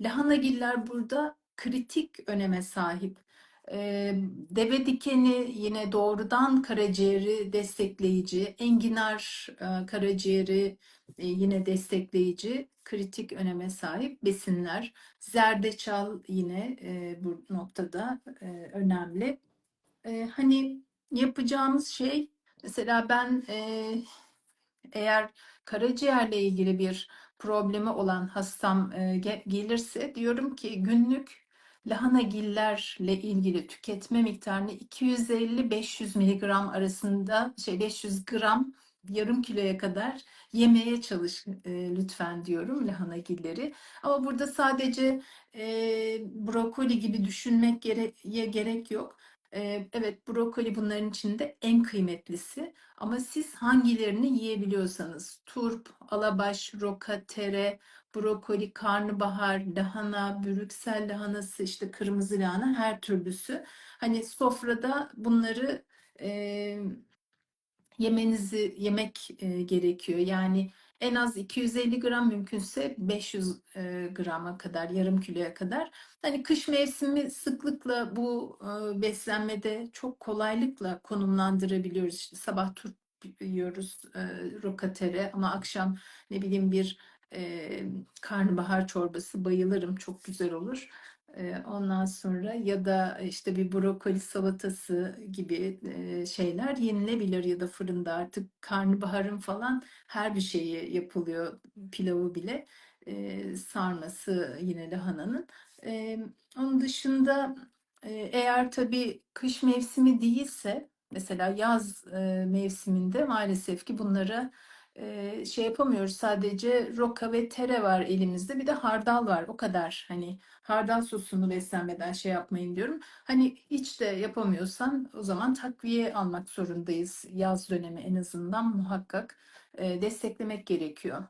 Lahanagiller burada kritik öneme sahip. Ee, deve dikeni yine doğrudan karaciğeri destekleyici, enginar e, karaciğeri e, yine destekleyici, kritik öneme sahip besinler. Zerdeçal yine e, bu noktada e, önemli. E, hani yapacağımız şey mesela ben e, eğer karaciğerle ilgili bir problemi olan hastam e, ge- gelirse diyorum ki günlük lahanagillerle ilgili tüketme miktarını 250-500 miligram arasında şey 500 gram yarım kiloya kadar yemeye çalış e, lütfen diyorum lahanagilleri. Ama burada sadece e, brokoli gibi düşünmek gere gerek yok. Evet brokoli bunların içinde en kıymetlisi. Ama siz hangilerini yiyebiliyorsanız turp, alabaş, roka, tere, brokoli, karnabahar, lahana, brüksel lahanası, işte kırmızı lahana her türlüsü. Hani sofrada bunları yemenizi yemek e, gerekiyor. Yani en az 250 gram mümkünse 500 e, grama kadar, yarım kiloya kadar. Hani kış mevsimi sıklıkla bu e, beslenmede çok kolaylıkla konumlandırabiliyoruz. İşte sabah turp yiyoruz, e, rokatere ama akşam ne bileyim bir e, karnabahar çorbası bayılırım, çok güzel olur. E, Ondan sonra ya da işte bir brokoli salatası gibi e, şeyler yenilebilir ya da fırında artık karnabaharın falan her bir şeyi yapılıyor pilavı bile E, sarması yine lahananın. E, onun dışında e, eğer tabii kış mevsimi değilse mesela yaz e, mevsiminde maalesef ki bunlara şey yapamıyoruz. Sadece roka ve tere var elimizde. Bir de hardal var. O kadar. Hani hardal sosunu beslenmeden şey yapmayın diyorum. Hani hiç de yapamıyorsan o zaman takviye almak zorundayız. Yaz dönemi en azından muhakkak desteklemek gerekiyor.